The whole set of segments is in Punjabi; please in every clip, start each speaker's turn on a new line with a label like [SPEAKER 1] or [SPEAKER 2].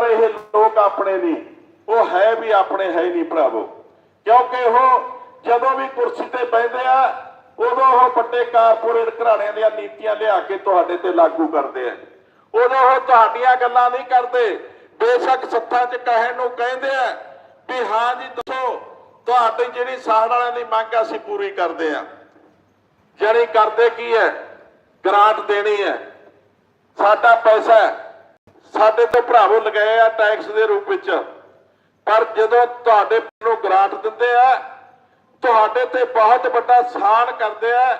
[SPEAKER 1] ਪਰ ਇਹ ਲੋਕ ਆਪਣੇ ਨਹੀਂ। ਉਹ ਹੈ ਵੀ ਆਪਣੇ ਹੈ ਨਹੀਂ ਭਰਾਵੋ। ਕਿਉਂਕਿ ਉਹ ਜਦੋਂ ਵੀ ਕੁਰਸੀ ਤੇ ਬੈਠਦੇ ਆ, ਉਦੋਂ ਉਹ ਵੱਡੇ ਕਾਰਪੋਰੇਟ ਘਰਾਣਿਆਂ ਦੀਆਂ ਨੀਤੀਆਂ ਲਿਆ ਕੇ ਤੁਹਾਡੇ ਤੇ ਲਾਗੂ ਕਰਦੇ ਆ। ਉਦੋਂ ਉਹ ਤੁਹਾਡੀਆਂ ਗੱਲਾਂ ਨਹੀਂ ਕਰਦੇ। ਬੇਸ਼ੱਕ ਸੱਥਾਂ 'ਚ ਕਹਿਣ ਨੂੰ ਕਹਿੰਦੇ ਆ ਵੀ ਹਾਂ ਜੀ, ਦੱਸੋ, ਤੁਹਾਡੀ ਜਿਹੜੀ ਸਾੜ ਵਾਲਿਆਂ ਦੀ ਮੰਗ ਅਸੀਂ ਪੂਰੀ ਕਰਦੇ ਆ। ਜਿਹੜੀ ਕਰਦੇ ਕੀ ਹੈ? ਗ੍ਰਾਂਟ ਦੇਣੀ ਹੈ। ਸਾਡਾ ਪੈਸਾ ਸਾਡੇ ਤੋਂ ਭਰਾਵੋ ਲਗਾਏ ਆ ਟੈਕਸ ਦੇ ਰੂਪ ਵਿੱਚ। ਪਰ ਜਦੋਂ ਤੁਹਾਡੇ ਨੂੰ ਗ੍ਰਾਂਟ ਦਿੰਦੇ ਆ, ਤੁਹਾਡੇ ਤੇ ਬਹੁਤ ਵੱਡਾ ਸਾਨ ਕਰਦੇ ਆ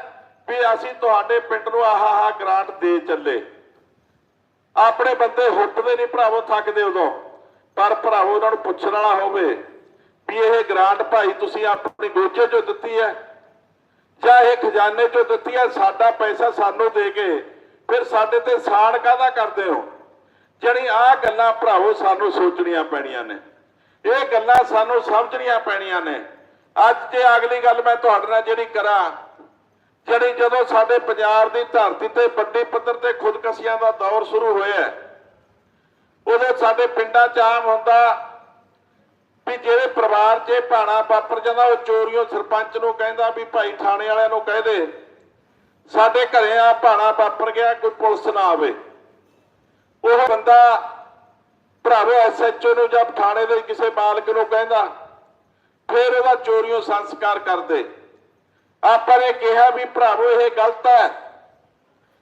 [SPEAKER 1] ਵੀ ਅਸੀਂ ਤੁਹਾਡੇ ਪਿੰਡ ਨੂੰ ਆਹ ਆਹ ਗ੍ਰਾਂਟ ਦੇ ਚੱਲੇ। ਆਪਣੇ ਬੰਦੇ ਹੁੱਟਦੇ ਨਹੀਂ ਭਰਾਵੋ, ਥੱਕਦੇ ਉਦੋਂ। ਪਰ ਭਰਾਵੋ, ਉਹਨਾਂ ਨੂੰ ਪੁੱਛਣ ਵਾਲਾ ਹੋਵੇ ਵੀ ਇਹ ਗ੍ਰਾਂਟ ਭਾਈ ਤੁਸੀਂ ਆਪਣੀ ਗੋਚੇ ਚੋਂ ਦਿੱਤੀ ਹੈ ਜਾਂ ਇਹ ਖਜ਼ਾਨੇ ਚੋਂ ਦਿੱਤੀ ਹੈ, ਸਾਡਾ ਪੈਸਾ ਸਾਨੂੰ ਦੇ ਕੇ, ਫਿਰ ਸਾਡੇ ਤੇ ਸਾਨ ਕਾਹਦਾ ਕਰਦੇ ਹੋ? ਜਿਹੜੀ ਆਹ ਗੱਲਾਂ ਭਰਾਵੋ ਸਾਨੂੰ ਸੋਚਣੀਆਂ ਪੈਣੀਆਂ ਨੇ। ਇਹ ਗੱਲਾਂ ਸਾਨੂੰ ਸਮਝਣੀਆਂ ਪੈਣੀਆਂ ਨੇ। ਅੱਜ ਤੇ ਅਗਲੀ ਗੱਲ ਮੈਂ ਤੁਹਾਡੇ ਨਾਲ ਜਿਹੜੀ ਕਰਾਂ ਜਿਹੜੀ ਜਦੋਂ ਸਾਡੇ ਪੰਜਾਬ ਦੀ ਧਰਤੀ ਤੇ ਵੱਡੀ ਪੱਧਰ ਤੇ ਖੁਦਕਸ਼ੀਆਂ ਦਾ ਦੌਰ ਸ਼ੁਰੂ ਹੋਇਆ, ਉਦੋਂ ਸਾਡੇ ਪਿੰਡਾਂ 'ਚ ਆਮ ਹੁੰਦਾ ਵੀ ਜਿਹੜੇ ਪਰਿਵਾਰ 'ਚ ਇਹ ਭਾਣਾ ਵਾਪਰ ਜਾਂਦਾ, ਉਹ ਚੋਰੀਓ ਸਰਪੰਚ ਨੂੰ ਕਹਿੰਦਾ ਵੀ ਭਾਈ ਥਾਣੇ ਵਾਲਿਆਂ ਨੂੰ ਕਹਿ ਦੇ। ਸਾਡੇ ਘਰੇ ਆ ਭਾਣਾ ਵਾਪਰ ਗਿਆ, ਕੋਈ ਪੁਲਿਸ ਨਾ ਆਵੇ। ਉਹ ਬੰਦਾ ਭਰਾਵੋ ਐਸਐਚਓ ਨੂੰ ਜਾਂ ਥਾਣੇ ਦੇ ਕਿਸੇ ਮਾਲਕ ਨੂੰ ਕਹਿੰਦਾ, ਫਿਰ ਉਹਦਾ ਚੋਰੀਓ ਸੰਸਕਾਰ ਕਰਦੇ। ਆਪਾਂ ਨੇ ਕਿਹਾ ਵੀ ਭਰਾਵੋ, ਇਹ ਗਲਤ ਹੈ।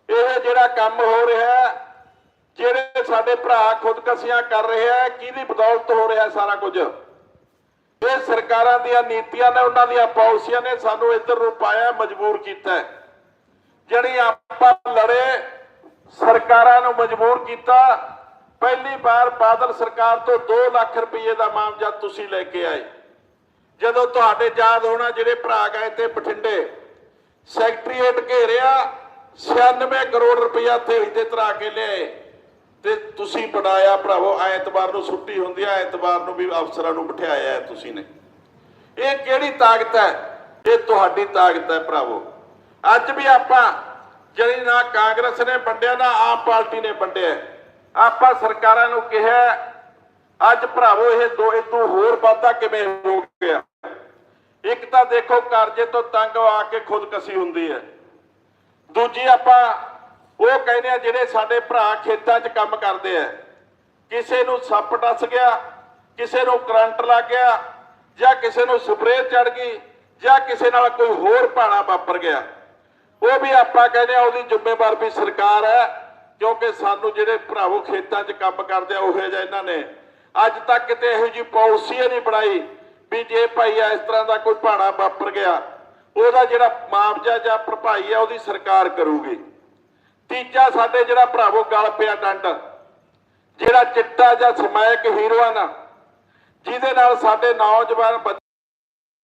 [SPEAKER 1] ਇਹ ਜਿਹੜਾ ਕੰਮ ਹੋ ਰਿਹਾ ਜਿਹੜੇ ਸਾਡੇ ਭਰਾ ਖੁਦਕਸ਼ੀਆਂ ਕਰ ਰਹੇ ਆ ਕਿਹਦੀ ਬਦੌਲਤ ਹੋ ਰਿਹਾ ਸਾਰਾ ਕੁਝ? ਇਹ ਸਰਕਾਰਾਂ ਦੀਆਂ ਨੀਤੀਆਂ ਨੇ, ਉਹਨਾਂ ਦੀਆਂ ਪਾਲਿਸੀਆਂ ਨੇ ਸਾਨੂੰ ਇੱਧਰ ਨੂੰ ਪਾਇਆ, ਮਜਬੂਰ ਕੀਤਾ ਹੈ। ਜਿਹੜੀ ਆਪਾਂ ਲੜੇ ਸਰਕਾਰਾਂ ਨੂੰ ਮਜਬੂਰ ਕੀਤਾ। ਪਹਿਲੀ ਵਾਰ ਬਾਦਲ ਸਰਕਾਰ ਤੋਂ 2 ਲੱਖ ਰੁਪਏ ਦਾ ਮਾਮਜਾ ਤੁਸੀਂ ਲੈ ਕੇ ਆਏ। ਜਦੋਂ ਤੁਹਾਡੇ ਯਾਦ ਹੋਣਾ ਜਿਹੜੇ ਭਰਾ ਗਏ ਤੇ ਬਠਿੰਡੇ ਸੈਕਟਰੀਏਟ ਘੇਰਿਆ 96 ਕਰੋੜ ਰੁਪਇਆ ਥੇੜੀ ਤੇ ਤਰਾ ਕੇ ਲਿਆਏ। ਤੇ ਤੁਸੀਂ ਬਣਾਇਆ ਭਰਾਵੋ, ਐਤਵਾਰ ਨੂੰ ਛੁੱਟੀ ਹੁੰਦੀ ਹੈ ਐਤਵਾਰ ਨੂੰ ਵੀ ਅਫਸਰਾਂ ਨੂੰ ਬਿਠਾਇਆ ਹੈ ਤੁਸੀਂ ਨੇ। ਇਹ ਕਿਹੜੀ ਤਾਕਤ ਹੈ? ਇਹ ਤੁਹਾਡੀ ਤਾਕਤ ਹੈ ਭਰਾਵੋ। ਅੱਜ ਵੀ ਆਪਾਂ ਜਿਹੜੀ ਨਾ ਕਾਂਗਰਸ ਨੇ ਵੰਡਿਆ, ਨਾ ਆਮ ਪਾਰਟੀ ਨੇ ਵੰਡਿਆ। ਆਪਾਂ ਸਰਕਾਰਾਂ ਨੂੰ ਕਿਹਾ, ਅੱਜ ਭਰਾਵੋ, ਇਹ ਦੋ ਇਦੋਂ ਹੋਰ ਵਾਧਾ ਕਿਵੇਂ ਹੋ ਗਿਆ? ਇੱਕ ਤਾਂ ਦੇਖੋ, ਕਰਜ਼ੇ ਤੋਂ ਤੰਗ ਆ ਕੇ ਖੁਦਕਸ਼ੀ ਹੁੰਦੀ ਹੈ। ਦੂਜੀ ਆਪਾਂ ਉਹ ਕਹਿੰਦੇ ਆ, ਜਿਹੜੇ ਸਾਡੇ ਭਰਾ ਖੇਤਾਂ 'ਚ ਕੰਮ ਕਰਦੇ ਆ, ਕਿਸੇ ਨੂੰ ਸੱਪ ਡਸ ਗਿਆ, ਕਿਸੇ ਨੂੰ ਕਰੰਟ ਲੱਗ ਗਿਆ, ਜਾਂ ਕਿਸੇ ਨੂੰ ਸਪਰੇਅ ਚੜ ਗਈ, ਜਾਂ ਕਿਸੇ ਨਾਲ ਕੋਈ ਹੋਰ ਭਾਣਾ ਵਾਪਰ ਗਿਆ। ਉਹ ਵੀ ਆਪਾਂ ਕਹਿੰਦੇ ਆ, ਉਹਦੀ ਜ਼ਿੰਮੇਵਾਰ ਵੀ ਸਰਕਾਰ ਹੈ, ਕਿਉਂਕਿ ਸਾਨੂੰ ਜਿਹੜੇ ਭਰਾਵੋ ਖੇਤਾਂ 'ਚ ਕੰਮ ਕਰਦੇ ਆ, ਉਹੇ ਜਿਹਾ ਇਹਨਾਂ ਨੇ। ਅੱਜ ਤੱਕ ਕਿਤੇ ਇਹੋ ਜਿਹੀ ਪਾਲਿਸੀ ਨਹੀਂ ਬਣਾਈ ਵੀ ਜੇ ਭਾਈ ਇਸ ਤਰ੍ਹਾਂ ਦਾ ਕੋਈ ਭਾਣਾ ਵਾਪਰ ਗਿਆ, ਉਹਦਾ ਜਿਹੜਾ ਮੁਆਵਜ਼ਾ ਜਾਂ ਭਰਪਾਈ ਹੈ ਉਹਦੀ ਸਰਕਾਰ ਕਰੂਗੀ। ਤੀਜਾ ਸਾਡੇ ਜਿਹੜਾ ਭਰਾਵੋ ਗਲ ਪਿਆ ਡੰਡ, ਜਿਹੜਾ ਚਿੱਟਾ ਜਾਂ ਸਮੈਕ ਹੀਰੋਇਨ ਜਿਹਦੇ ਨਾਲ ਸਾਡੇ ਨੌਜਵਾਨ